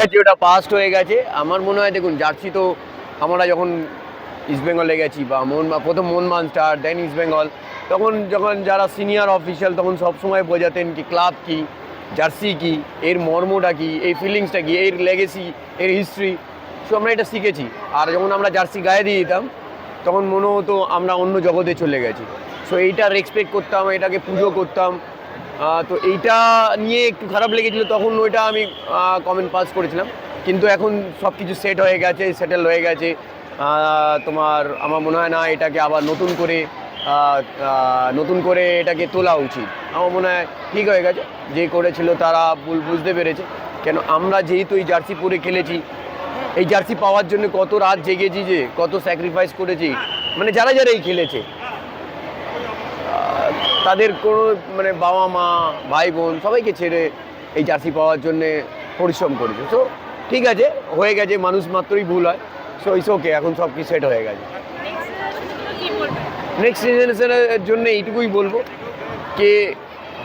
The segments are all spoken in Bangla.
গেছে, ওটা পাস্ট হয়ে গেছে। আমার মনে হয়, দেখুন, জার্সি তো আমরা যখন ইস্টবেঙ্গলে গেছি বা মোহন প্রথম মোহনবাগান স্টার দেন ইস্টবেঙ্গল তখন যখন যারা সিনিয়র অফিসিয়াল তখন সবসময় বোঝাতেন কি ক্লাব কি, জার্সি কি, এর মর্মটা কি, এই ফিলিংসটা কি, এর লেগেসি এর হিস্ট্রি সো আমরা এটা শিখেছি। আর যখন আমরা জার্সি গায়ে দিয়ে দিতাম, তখন মনে হতো আমরা অন্য জগতে চলে গেছি। সো এইটা রেসপেক্ট করতাম, এটাকে পুজো করতাম। তো এইটা নিয়ে একটু খারাপ লেগেছিল, তখন ওইটা আমি কমেন্ট পাস করেছিলাম। কিন্তু এখন সব কিছু সেট হয়ে গেছে সেটেল হয়ে গেছে। তোমার, আমার মনে হয় না এটাকে আবার নতুন করে নতুন করে এটাকে তোলা উচিত। আমার মনে হয় ঠিক হয়ে গেছে। যে করেছিল তারা ভুল বুঝতে পেরেছে। কেন আমরা যেহেতু এই জার্সি পরে খেলেছি, এই জার্সি পাওয়ার জন্য কত রাত জেগেছি যে, কত স্যাক্রিফাইস করেছি। মানে যারা যারা এই খেলেছে তাদের কোনো মানে বাবা মা, ভাই বোন সবাইকে ছেড়ে এই জার্সি পাওয়ার জন্য পরিশ্রম করেছে। তো ঠিক আছে, হয়ে গেছে, মানুষ মাত্রই ভুল হয়। সো ইস ওকে এখন সব কিছু সেট হয়ে গেছে। কি নেক্সট জেনারেশনের জন্য এইটুকুই বলব যে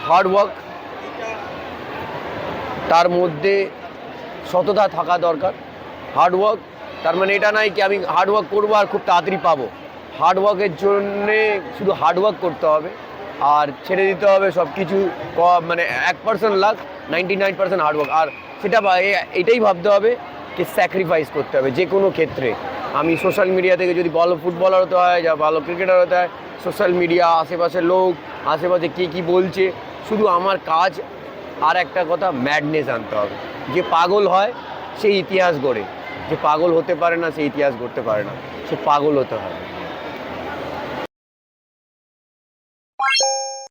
হার্ড ওয়ার্ক তার মধ্যে সততা থাকা দরকার। হার্ড ওয়ার্ক তার মানে এটা নয় কি আমি হার্ড ওয়ার্ক করব আর খুব তাড়াতাড়ি পাবো। হার্ড ওয়ার্কের জন্যে শুধু হার্ড ওয়ার্ক করতে হবে। আর ছেড়ে দিতে হবে সব কিছু মানে এক percent luck ninety nine percent hard work আর সেটা এটাই ভাবতে হবে যে স্যাক্রিফাইস করতে হবে যে কোনো ক্ষেত্রে। আমি সোশ্যাল মিডিয়া থেকে যদি ভালো ফুটবলার হতে হয় যা ভালো ক্রিকেটার হতে হয় সোশ্যাল মিডিয়া আশেপাশের লোক, আশেপাশে কে কী বলছে, শুধু আমার কাজ আর একটা কথা ম্যাডনেস আনতে হবে। যে পাগল হয় সেই ইতিহাস গড়ে। যে পাগল হতে পারে না সেই ইতিহাস গড়তে পারে না। সে পাগল হতে হয় Bye.